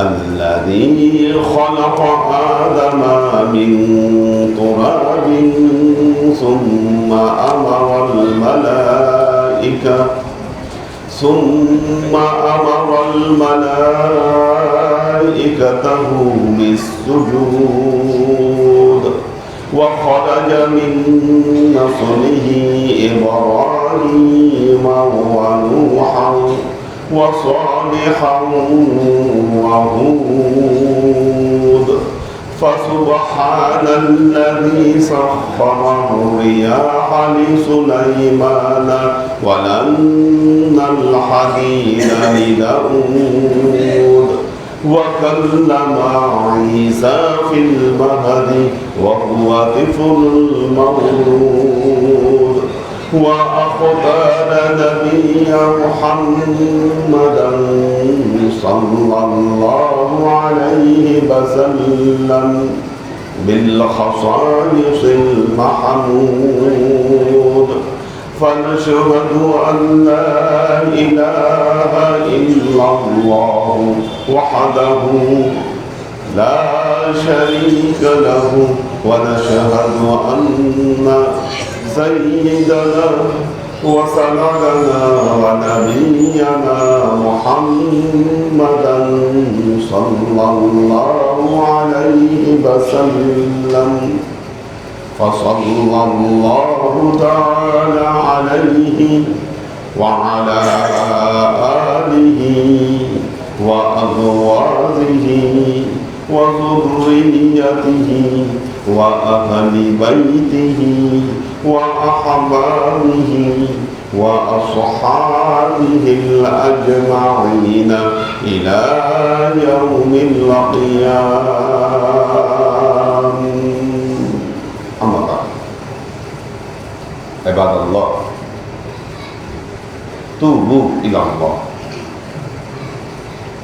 الذي خلق آدم من تراب ثم أمر الملائكة ثم أمر الملائكته بالسجود وخرج من نصله إبراهيم ونوحا وصالحا وهود فسبحان الذي سخر الرياح لسليمان ولن الحديد لداود. وكلم عيسى في المهد وهو طفل مولود وأخبر نبي محمدا صلى الله عليه وسلم بالخصائص المحمود. فنشهد أن لا إله إلا الله وحده لا شريك له ونشهد أن سيدنا وسندنا ونبينا محمدا صلى الله عليه وسلم. فصلى الله تعالى عليه وعلى آله وأزواجه وذريته وأهل بيته وأحبابه وأصحابه الأجمعين إلى يوم القيامة أما بعد. عباد الله توبوا إلى الله.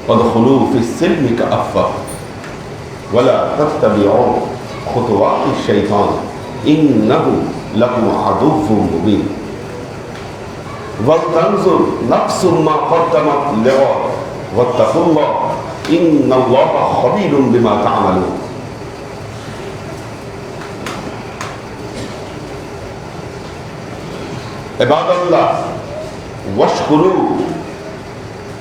وادخلوا في السلم كأفة ولا تتبعوا خطوات الشيطان. إنه لكم عدو مبين. ولتنظر نفس ما قدمت لغد واتقوا الله إن الله خبير بما تعملون. عباد الله واشكروا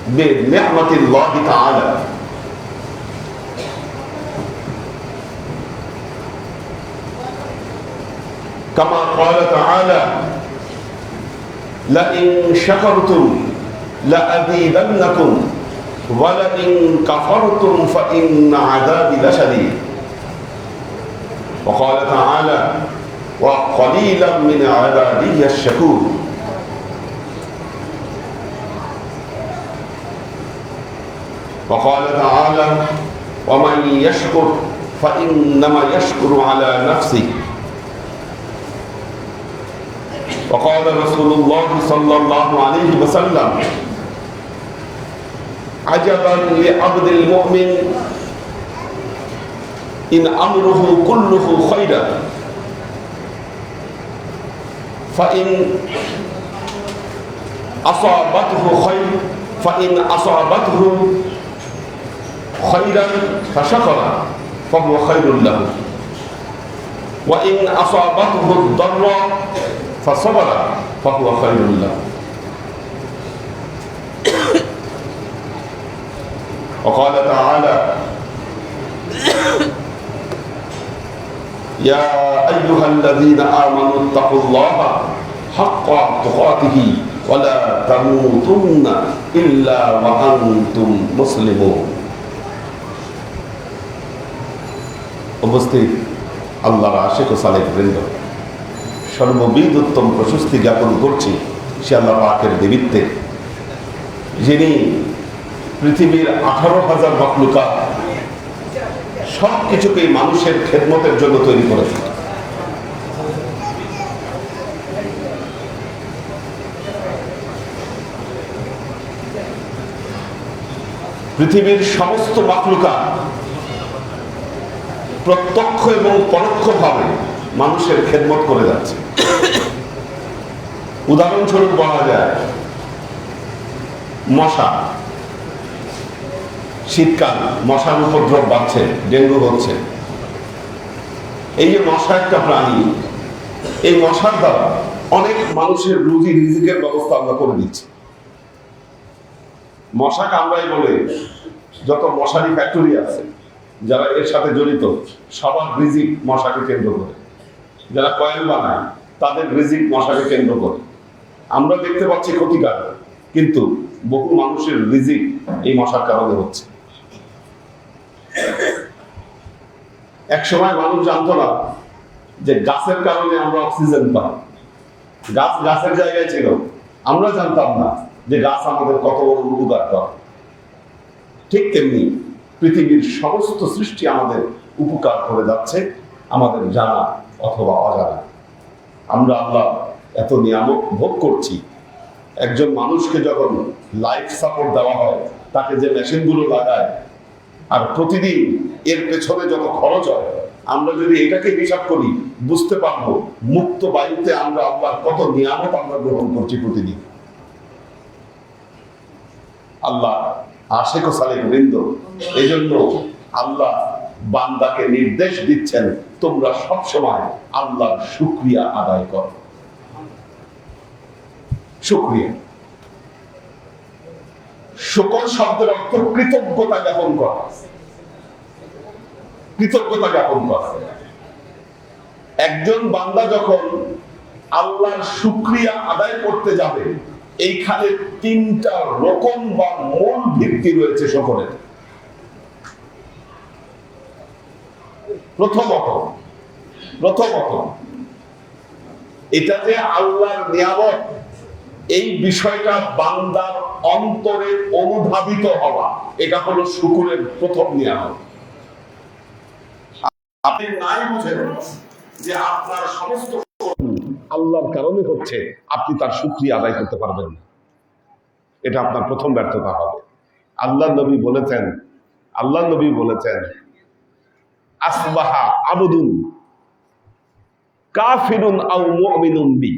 بنعمة الله تعالى كما قال تعالى لئن شكرتم لأزيدنكم ولئن كفرتم فإن عذابي لشديد. وقال تعالى وقليلا من عبادي الشكور وقال تعالى ومن يشكر فإنما يشكر على نفسه. وقال رسول الله صلى الله عليه وسلم عجبا لعبد المؤمن إن أمره كله خيرا فإن أصابته خير فإن أصابته خيرا فشكر فهو خير له وإن أصابته الضر فصبر فهو خير له وقال تعالى يا أيها الذين آمنوا اتقوا الله حق تقاته ولا تموتن إلا وأنتم مسلمون উপস্থিত আল্লাহর আশেখ ও সালেক বৃন্দ সর্ববিদ উত্তম প্রশস্তি জ্ঞাপন করছি সে আল্লাহ পাকের দেবিত্বে, যিনি পৃথিবীর আঠারো হাজার মকলুকা সব কিছুকে মানুষের খেদমতের জন্য তৈরি করেছেন পৃথিবীর সমস্ত মাকলুকা প্রত্যক্ষ এবং পরোক্ষভাবে মানুষের খেদমত করে যাচ্ছে। উদাহরণস্বরূপ বলা যায়, মশা। শীতকাল, মশার উপদ্রব বাড়ছে, ডেঙ্গু হচ্ছে। এই যে মশা একটা প্রাণী, এই মশার দ্বারা অনেক মানুষের রুজি রিজিকের ব্যবস্থা আমরা করে দিচ্ছি। মশা কামড়াই বলে, যত মশারি ফ্যাক্টরি আছে, যারা এর সাথে জড়িত, সবার রিজিক মশাকে কেন্দ্র করে। যারা কয়েল বানায় তাদের রিজিক মশাকে কেন্দ্র করে। আমরা দেখতে পাচ্ছি ক্ষতিকার কিন্তু বহু মানুষের রিজিক এই মশার কারণে হচ্ছে। এক সময় মানুষ জানতো না যে গাছের কারণে আমরা অক্সিজেন পাই। গাছ গাছের জায়গায় ছিল। আমরা জানতাম না যে গাছ আমাদের কত বড় উপকার করে। ঠিক তেমনি পৃথিবীর সমস্ত সৃষ্টি আমাদের উপকার করে যাচ্ছে আমাদের জানা অথবা অজানা। আমরা আল্লাহ এত নিয়ামক ভোগ করছি। একজন মানুষকে যখন লাইফ সাপোর্ট দেওয়া হয়, তাকে যে মেশিনগুলো লাগায়, আর প্রতিদিন এর পেছনে যত খরচ হয়, আমরা যদি এটাকে হিসাব করি, বুঝতে পারব মুক্ত বায়ুতে আমরা আল্লাহর কত নিয়ামত আমরা গ্রহণ করছি প্রতিদিন। আল্লাহ আশেক ও সালেক বৃন্দ এই জন্য আল্লাহ বান্দাকে নির্দেশ দিচ্ছেন তোমরা সব সময় আল্লাহর শুক্রিয়া আদায় করো। শুক্রিয়া। শব্দের অর্থ কৃতজ্ঞতা জ্ঞাপন করা। কৃতজ্ঞতা জ্ঞাপন একজন বান্দা যখন আল্লাহর শুক্রিয়া আদায় করতে যাবে, এইখানে তিনটা রকম বা মূল ভিত্তি রয়েছে সকলের প্রথমত প্রথমত এটা যে আল্লাহর নিয়ামত, এই বিষয়টা বান্দার অন্তরে অনুধাবিত হওয়া, এটা হলো শুকুরের প্রথম নিয়ামত। আপনি নাই বুঝেন যে আপনার সমস্ত আল্লাহর কারণে হচ্ছে আপনি তার শুক্রিয়া আদায় করতে পারবেন না। এটা আপনার প্রথম ব্যর্থতা হবে। আল্লাহ নবী বলেছেন আল্লাহ নবী বলেছেন আসবাহা আবুদুন, কাফিরুন আও মুমিনুন বি।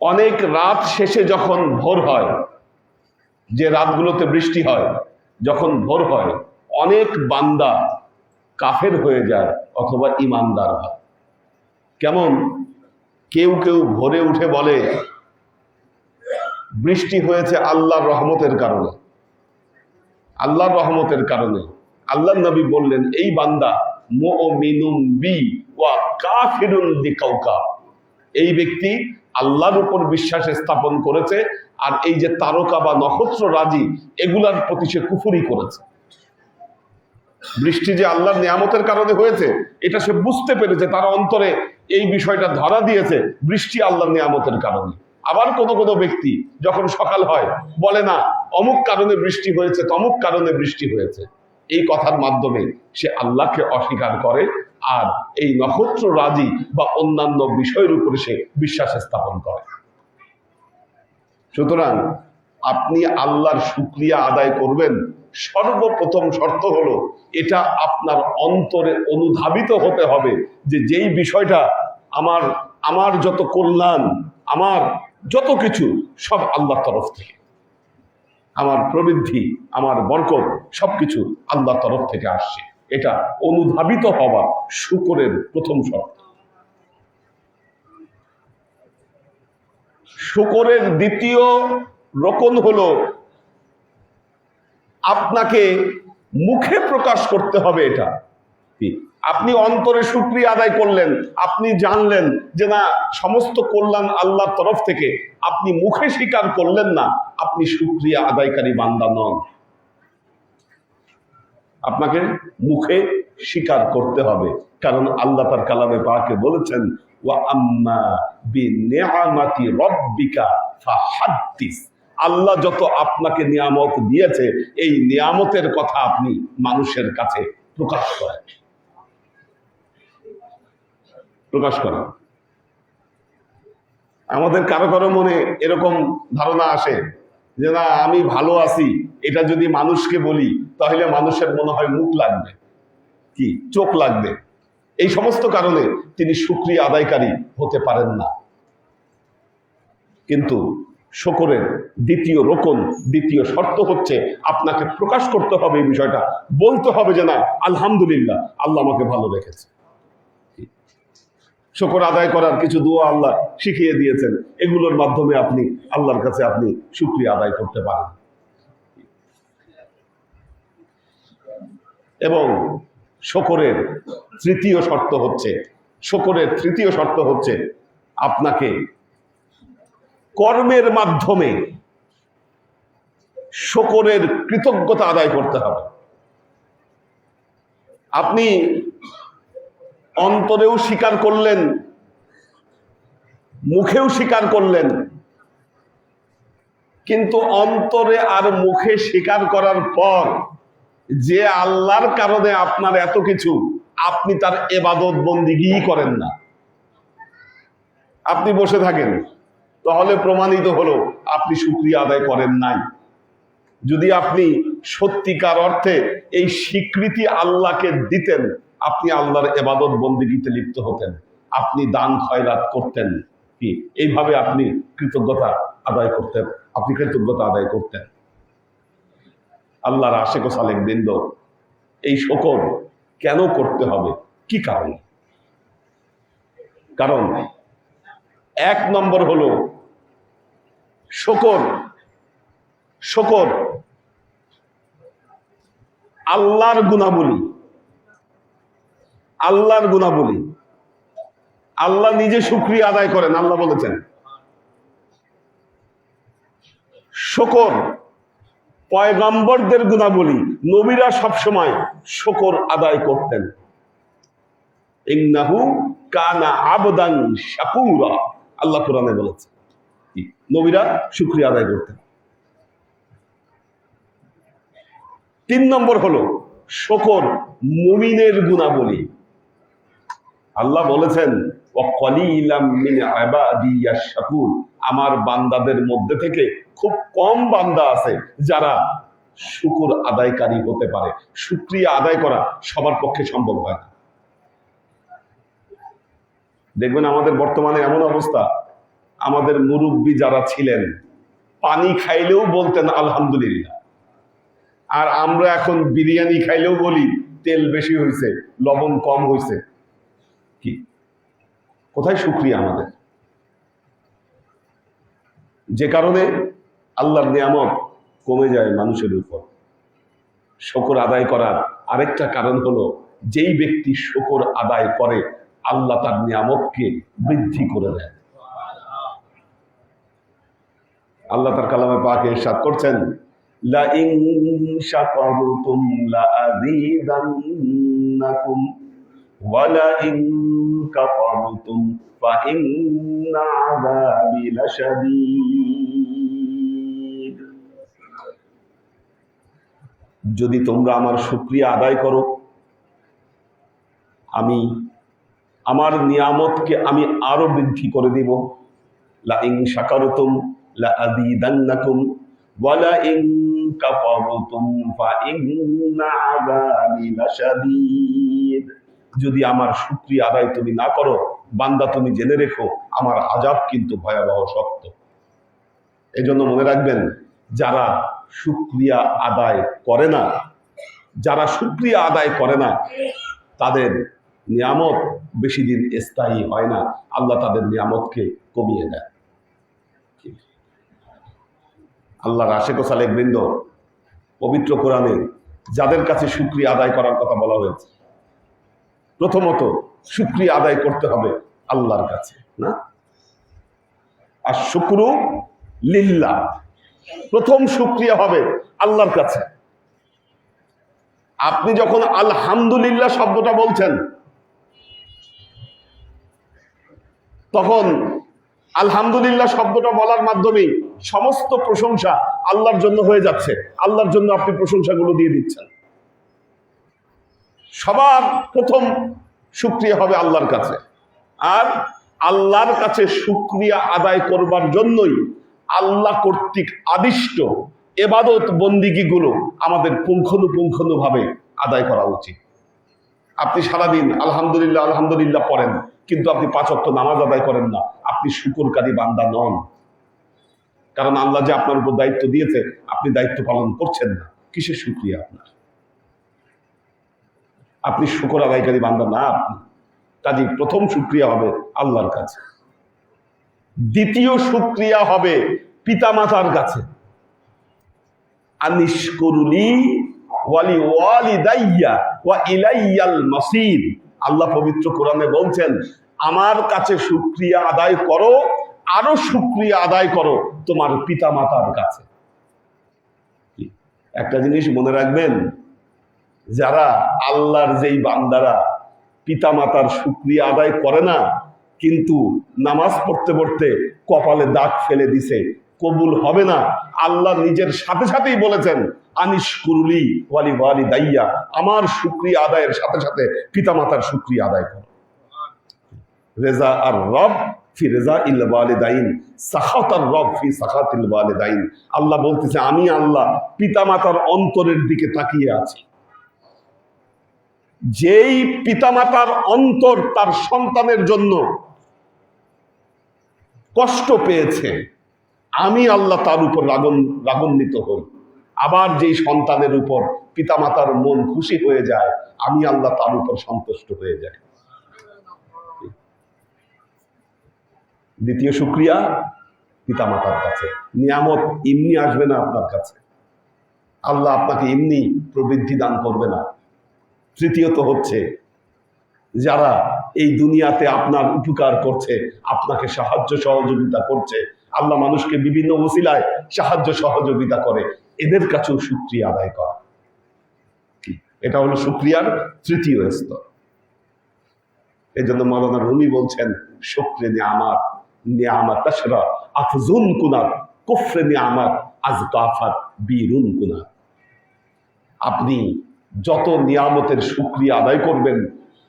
অনেক রাত শেষে যখন ভোর হয়, যে রাতগুলোতে বৃষ্টি হয়, যখন ভোর হয়, অনেক বান্দা কাফের হয়ে যায় অথবা ইমানদার হয়। কেমন? কেউ কেউ ভোরে উঠে বলে, বৃষ্টি হয়েছে আল্লাহর রহমতের কারণে। আল্লাহর রহমতের কারণে। আল্লাহ নবী বললেন, এই বান্দা এই ব্যক্তি আল্লাহর উপর বিশ্বাস স্থাপন করেছে আর এই যে তারকা বা নক্ষত্র রাজি, এগুলার প্রতি সে কুফুরি করেছে। বৃষ্টি যে আল্লাহর নিয়ামতের কারণে হয়েছে, এটা সে বুঝতে পেরেছে, তার অন্তরে এই বিষয়টা ধরা দিয়েছে, বৃষ্টি আল্লাহর নিয়ামতের কারণে। আবার কোনো কোনো ব্যক্তি যখন সকাল হয় বলে না, অমুক কারণে বৃষ্টি হয়েছে, তমুক কারণে বৃষ্টি হয়েছে। এই কথার মাধ্যমে সে আল্লাহকে অস্বীকার করে আর এই নক্ষত্র রাজি বা অন্যান্য বিষয়ের উপরে সে বিশ্বাস স্থাপন করে। সুতরাং আপনি আল্লাহর শুক্রিয়া আদায় করবেন। সর্বপ্রথম শর্ত হলো, এটা আপনার অন্তরে অনুধাবিত হতে হবে যে যেই বিষয়টা আমার আমার যত কল্যাণ, আমার যত কিছু সব আল্লাহর তরফ থেকে। আমার প্রবৃদ্ধি, আমার বরকত সবকিছু আল্লাহর তরফ থেকে আসছে। এটা অনুধাবিত হওয়া শুকরের প্রথম শর্ত। শুকরের দ্বিতীয় রোকন হল আপনাকে মুখে প্রকাশ করতে হবে এটা? আপনি অন্তরে সুক্রিয়া আদায় করলেন, আপনি জানলেন যে না, সমস্ত কল্যাণ আল্লাহর তরফ থেকে। আপনি মুখে স্বীকার করলেন না, আপনি সুক্রিয়া আদায়কারী বান্দা নন। আপনাকে মুখে স্বীকার করতে হবে, কারণ আল্লাহ তার কালামে পাকে বলেছেন আল্লাহ যত আপনাকে নিয়ামত দিয়েছে, এই নিয়ামতের কথা আপনি মানুষের কাছে প্রকাশ করেন। প্রকাশ করেন আমাদের কারও কারও মনে এরকম ধারণা আসে যে, না, আমি ভালো আছি, এটা যদি মানুষকে বলি, তাহলে মানুষের মনে হয় মুখ লাগবে। কি? চোখ লাগবে। এই সমস্ত কারণে তিনি সুক্রিয়া আদায়কারী হতে পারেন না। কিন্তু শকরের দ্বিতীয় রোকন, দ্বিতীয় শর্ত হচ্ছে আপনাকে প্রকাশ করতে হবে এই বিষয়টা। বলতে হবে যে, না, আলহামদুলিল্লাহ, আল্লাহ আমাকে ভালো রেখেছে। শকর আদায় করার কিছু দোয়া আল্লাহ শিখিয়ে দিয়েছেন। এগুলোর মাধ্যমে আপনি, আল্লাহর কাছে আপনি শুক্রিয়া আদায় করতে পারেন। এবং শকরের তৃতীয় শর্ত হচ্ছে, শকরের তৃতীয় শর্ত হচ্ছে আপনাকে কর্মের মাধ্যমে শকরের কৃতজ্ঞতা আদায় করতে হবে। আপনি অন্তরেও স্বীকার করলেন, মুখেও স্বীকার করলেন। কিন্তু অন্তরে আর মুখে স্বীকার করার পর যে আল্লাহর কারণে আপনার এত কিছু, আপনি তার এবাদত বন্দিগি করেন না। আপনি বসে থাকেন, তাহলে প্রমাণিত হলো আপনি শুক্রিয়া আদায় করেন নাই। যদি আপনি সত্যিকার অর্থে এই স্বীকৃতি আল্লাহকে দিতেন আপনি আল্লাহর এবাদত বন্দিগিতে লিপ্ত হতেন। আপনি দান খয়রাত করতেন। কি? এইভাবে আপনি কৃতজ্ঞতা আদায় করতেন। আপনি কৃতজ্ঞতা আদায় করতেন। আল্লাহর আশেক সালেক বৃন্দ, এই শকর কেন করতে হবে? কি কারণে? কারণ এক নম্বর হলো শকর শকর আল্লাহর গুণাবলী। আল্লাহর গুণাবলী। আল্লাহ নিজে শুক্রিয়া আদায় করেন, আল্লাহ বলেছেন। শকর, পয়গাম্বরদের গুণাবলী, নবীরা সবসময় শকর আদায় করতেন। ইন্নাহু কানা আবদান শাকুরা, আল্লাহ কোরআনে বলেছে? নবীরা শুক্রিয়া আদায় করতেন। তিন নম্বর হলো, শকর মুমিনের গুণাবলী। আল্লাহ বলেছেন "ওয়াকালিলাম মিন ইবাদিয়াশ শাকুর আমার বান্দাদের মধ্যে থেকে খুব কম বান্দা আছে যারা শুকুর আদায়কারী হতে পারে। শুক্রিয়া আদায় করা সবার পক্ষে সম্ভব হয় না। দেখবেন আমাদের বর্তমানে এমন অবস্থা, আমাদের মুরব্বী যারা ছিলেন, পানি খাইলেও বলতেন, আলহামদুলিল্লাহ। আর আমরা এখন বিরিয়ানি খাইলেও বলি, তেল বেশি হয়েছে লবণ কম হয়েছে কি? কোথায় শুক্রিয়া আমাদের? যে কারণে আল্লাহর নিয়ামত কমে যায় মানুষের উপর। শকর আদায় করার আরেকটা কারণ হলো, যেই ব্যক্তি শকর আদায় করে, আল্লাহ তার নিয়ামতকে বৃদ্ধি করে দেয়। আল্লাহ তার কালামে পাকে ইরশাদ করছেন লা ইন ফা ইন্না আযাবি লাশাদীদ যদি তোমরা আমার শুকরিয়া আদায় করো, আমি আমার নিয়ামতকে আমি আরও বৃদ্ধি করে দিব। লা ইন শাকারতুম লা আযীদান্নাকুম ওয়া লা ইন কাফারতুম ফা ইন্না আযাবি লাশাদীদ। যদি আমার শুকরিয়া আদায় তুমি না করো, বান্দা তুমি জেনে রেখো, আমার আজাব কিন্তু ভয়াবহ শক্ত এজন্য মনে রাখবেন, যারা শুক্রিয়া আদায় করে না, যারা শুক্রিয়া আদায় করে না, তাদের নিয়ামত বেশি দিন স্থায়ী হয় না। আল্লাহ তাদের নিয়ামতকে কমিয়ে দেয় আল্লাহ রাশেক সালেক বৃন্দ পবিত্র কোরআনে যাদের কাছে শুক্রিয়া আদায় করার কথা বলা হয়েছে প্রথমত শুক্রিয়া আদায় করতে হবে আল্লাহর কাছে, না? আর শুক্রু লিল্লাহ। প্রথম শুক্রিয়া হবে আল্লাহর কাছে। আপনি যখন আলহামদুলিল্লাহ শব্দটা বলছেন, তখন আলহামদুলিল্লাহ শব্দটা বলার মাধ্যমে সমস্ত প্রশংসা আল্লাহর জন্য হয়ে যাচ্ছে। আল্লাহর জন্য আপনি প্রশংসাগুলো দিয়ে দিচ্ছেন। সবার প্রথম শুক্রিয়া হবে আল্লাহর কাছে। আর আল্লাহর কাছে শুক্রিয়া আদায় করবার জন্যই আল্লাহ কর্তৃক আদিষ্ট এবাদত বন্দিগিগুলো আমাদের পুঙ্খানুপুঙ্খানু ভাবে আদায় করা উচিত। আপনি সারাদিন আলহামদুলিল্লাহ আলহামদুলিল্লাহ পড়েন, কিন্তু আপনি পাঁচ অক্ট নামাজ আদায় করেন না। আপনি শুকুরকারী বান্দা নন। কারণ আল্লাহ যে আপনার উপর দায়িত্ব দিয়েছে, আপনি দায়িত্ব পালন করছেন না। কিসের সুক্রিয়া আপনার? আপনি শুকর আদায়কারী বান্দা না আপনি। কাজে প্রথম সুক্রিয়া হবে আল্লাহর কাছে। দ্বিতীয় সুক্রিয়া হবে পিতামাতার কাছে। আনিশকুরুলি ওয়ালি ওয়ালি দাইয়া ওয়া ইলাইয়াল মাসির। আল্লাহ পবিত্র কোরআনে বলছেন, আমার কাছে সুক্রিয়া আদায় করো, আরও সুক্রিয়া আদায় করো তোমার পিতামাতার কাছে। একটা জিনিস মনে রাখবেন যারা আল্লাহর যেই বান্দারা পিতামাতার সুক্রিয়া আদায় করে না, কিন্তু নামাজ পড়তে পড়তে কপালে দাগ ফেলে দিছে, কবুল হবে না। আল্লাহ নিজের সাথে সাথেই বলেছেন আনিস কুরুলি ওয়ালি ওয়ালি দাইয়া আমার সুক্রিয়া আদায়ের সাথে সাথে পিতামাতার সুক্রিয়া আদায় করো। রেজা আর রব ফি রেজা ইল ওয়ালিদাইন সাখাত আর রব ফি সাখাত ইল ওয়ালিদাইন। আল্লাহ বলতেছে, আমি আল্লাহ পিতামাতার অন্তরের দিকে তাকিয়ে আছি। যেই পিতামাতার অন্তর তার সন্তানের জন্য কষ্ট পেয়েছে, আমি আল্লাহ তার উপর রাগন, রাগান্বিত হই। আবার যেই সন্তানের উপর পিতামাতার মন খুশি হয়ে যায়, আমি আল্লাহ তার উপর সন্তুষ্ট হয়ে যাই। দ্বিতীয় সুক্রিয়া পিতামাতার কাছে। নিয়ামত এমনি আসবে না আপনার কাছে। আল্লাহ আপনাকে এমনি প্রবৃদ্ধি দান করবে না। তৃতীয়ত হচ্ছে যারা এই দুনিয়াতে আপনার উপকার করছে, আপনাকে সাহায্য সহযোগিতা করছে, আল্লাহ মানুষকে বিভিন্ন ওসিলায় সাহায্য সহযোগিতা করে, এদের কাছেও সুক্রিয়া আদায় করা। এটা হলো সুক্রিয়ার তৃতীয় স্তর। এই জন্য মৌলানা রুমি বলছেন, শুক্রে নিয়ামাত নিয়ামাত তাসরা আফজুন কুনাত, কুফরে নিয়ামাত আজ কাফাত বীরুন কুনাত। আপনি যত নিয়ামতের সুক্রিয়া আদায় করবেন,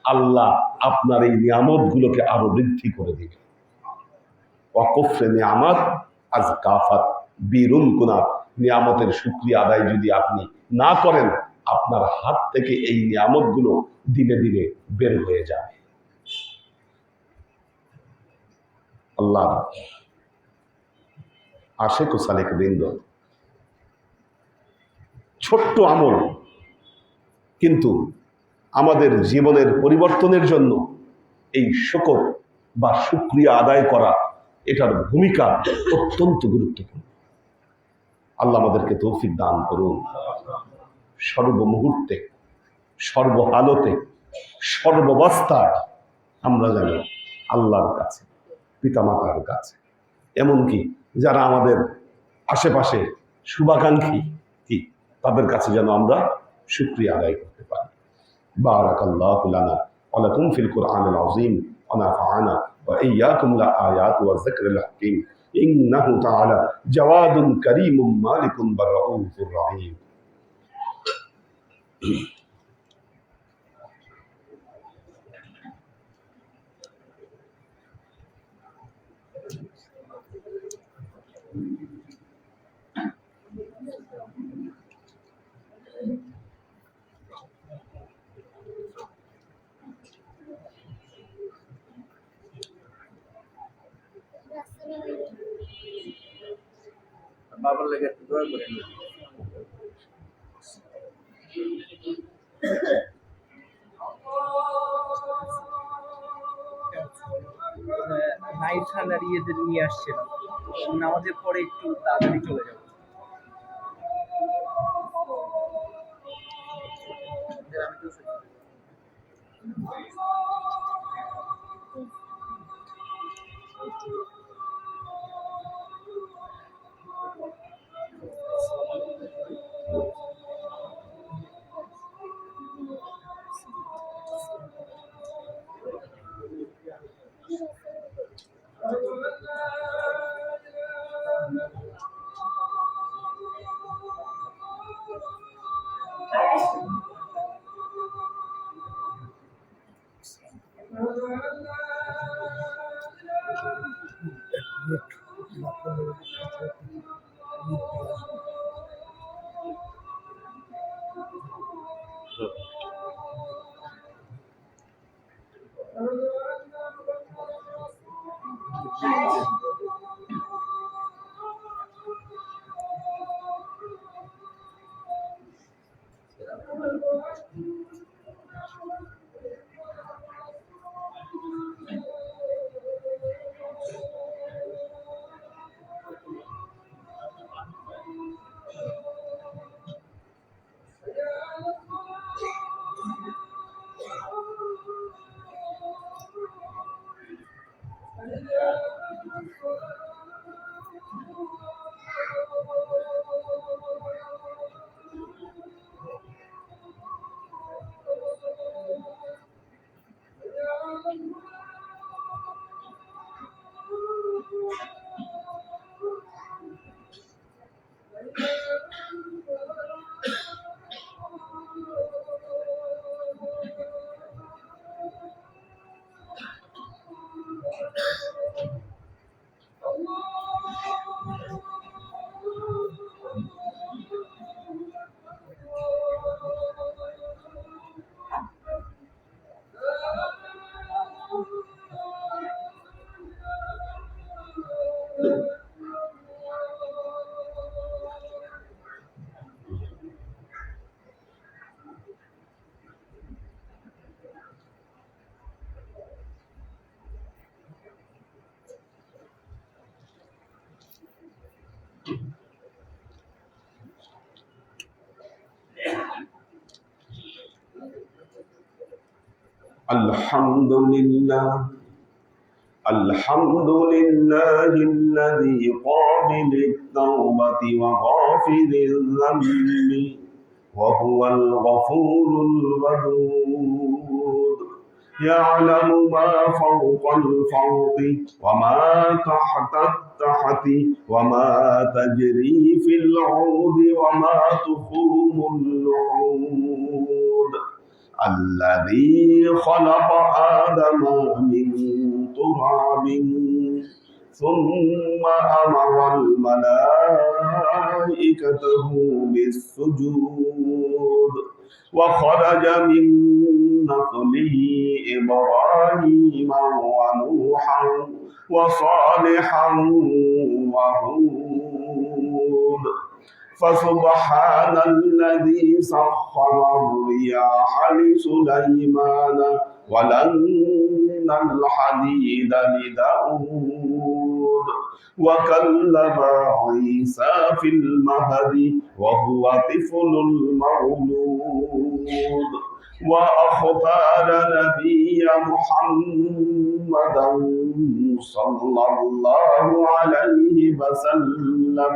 আল্লাহ আপনার এই নিয়ামত গুলোকে আরও বৃদ্ধি করে দিবে। অকফরে নিয়ামত আজ কাফাত বীরুন কুনাত নিয়ামতের সুক্রিয়া আদায় যদি আপনি না করেন, আপনার হাত থেকে এই নিয়ামতগুলো দিনে দিনে বের হয়ে যাবে। আল্লাহ আশেক সালেক বৃন্দ। ছোট্ট আমল কিন্তু আমাদের জীবনের পরিবর্তনের জন্য এই শকর বা সুক্রিয়া আদায় করা এটার ভূমিকা অত্যন্ত গুরুত্বপূর্ণ। আল্লাহ আমাদেরকে তৌফিক দান করুন। সর্বমুহূর্তে সর্বহালতে সর্বাবস্থায় আমরা যেন আল্লাহর কাছে, পিতামাতার কাছে, এমনকি যারা আমাদের আশেপাশে শুভাকাঙ্ক্ষী কি, তাদের কাছে যেন আমরা شكري عليكم الاكتفاء بارك الله لنا ولكم في القرآن العظيم ونفعنا وإياكم لآيات والذكر الحكيم إنه تعالى جواد كريم مالك بالرؤوف الرحيم Thank you. বাবার লেগে একটু দোয়া করে নিন। নাইট ঠান্ডার ইয়েদের নিয়ে আসছিলাম নামাজের পরে একটু তাড়াতাড়ি চলে যাব Jesus. الحمد لله الحمد لله الذي قابل التوبة وغافل الذنب وهو الغفور الودود. يعلم ما فوق الفوق وما تحت التحت وما تجري في العود وما تخوم اللحود الذي خلق آدم من تراب ثم أمر الملائكته بالسجود وخرج من نسله إبراهيم ونوحا وصالحا وهود. فسبحان الذي سخر الرياح لسليمان ولن الحديد لداود وكلم عيسى في المهد وهو طفل المولود وأختار نبي محمدا صلى الله عليه وسلم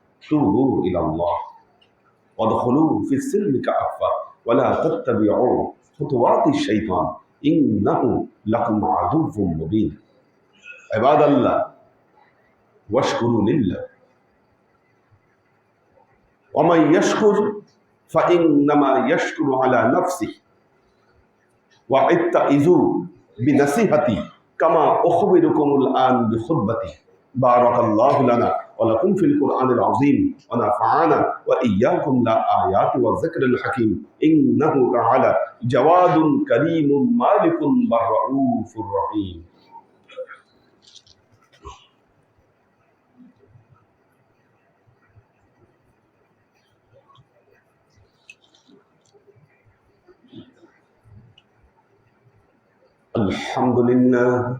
توبوا إلى الله. وادخلوا في السلم كافة ولا تتبعوا خطوات الشيطان. إنه لكم عدو مبين. عباد الله واشكروا لله. ومن يشكر فإنما يشكر على نفسه. واتئذوا بنصيحتي. كما أخبركم الآن بخطبتي. بارك الله لنا ولكم في القرآن العظيم ونفعنا وإياكم لآيات والذكر الحكيم إنه تعالى جواد كريم مالك بالرؤوف الرحيم الحمد لله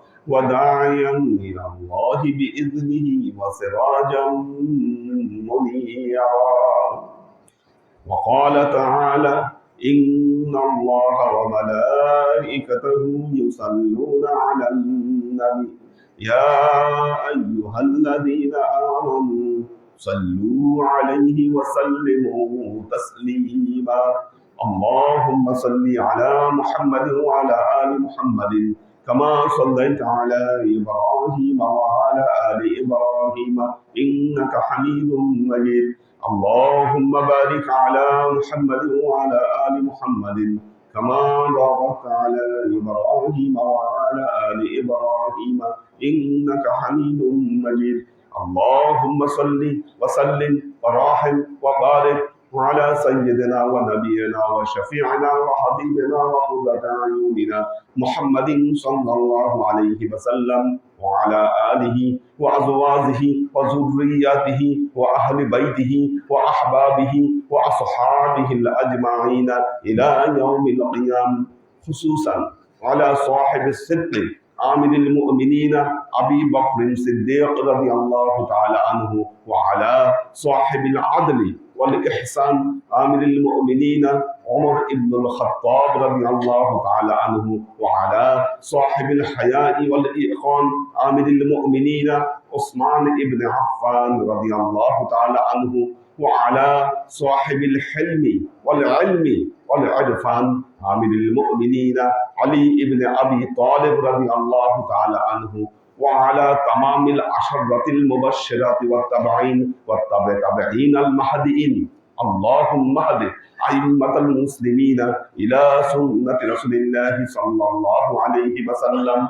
وداعيا إلى الله بإذنه وسراجا منيرا. وقال تعالى إن الله وملائكته يصلون على النبي. يا أيها الذين آمنوا صلوا عليه وسلموا تسليما. اللهم صل على محمد وعلى آل محمد كما صليت على إبراهيم وعلى آل إبراهيم إنك حميد مجيد. اللهم بارك على محمد وعلى آل محمد كما باركت على إبراهيم وعلى آل إبراهيم إنك حميد مجيد. اللهم صل وسلم وراحم وبارك على سيدنا ونبينا وشفيعنا وحبيبنا وقرة أعيننا محمد صلى الله عليه وسلم وعلى آله وأزواجه وذرياته وأهل بيته وأحبابه وأصحابه الأجمعين إلى يوم القيامة خصوصا على صاحب الصدق عامل المؤمنين أبي بكر الصديق رضي الله تعالى عنه وعلى صاحب العدل والإحسان عامل المؤمنين. عمر بن الخطاب رضي الله تعالى عنه وعلى صاحب الحياء والإيقان عامل المؤمنين. عثمان بن عفان رضي الله تعالى عنه وعلى صاحب الحلم والعلم والعرفان عامل المؤمنين. علي بن أبي طالب رضي الله تعالى عنه وعلى تمام العشرة المبشرات والتبعين والتابعين المهديين اللهم اهد أئمة المسلمين إلى سنة رسول الله صلى الله عليه وسلم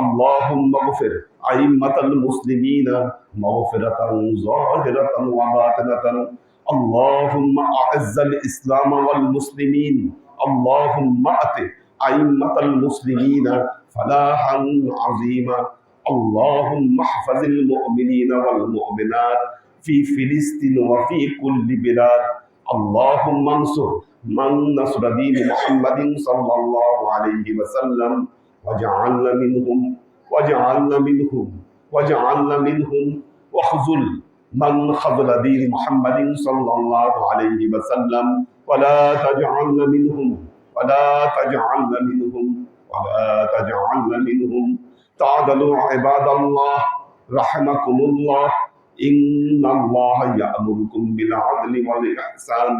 اللهم اغفر أئمة المسلمين مغفرة ظاهرة وباطنة اللهم أعز الإسلام والمسلمين اللهم أت أئمة المسلمين فلاحا عظيما اللهم احفظ المؤمنين والمؤمنات في فلسطين وفي كل بلاد. اللهم انصر من نصر دين محمد صلى الله عليه وسلم. وجعلنا منهم وجعلنا منهم وجعلنا منهم. واخذل من خذل دين محمد صلى الله عليه وسلم. ولا تجعلنا منهم ولا تجعلنا منهم ولا تجعلنا منهم. تعدلوا عباد الله رحمكم الله. إن الله يأمركم بالعدل والإحسان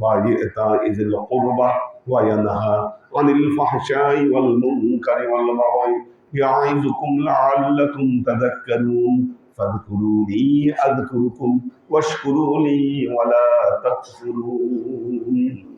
وإيتاء ذي القربى وينهى عن الفحشاء والمنكر والبغي يعظكم لعلكم تذكرون. فاذكروني أذكركم واشكروا لي ولا تكفرون.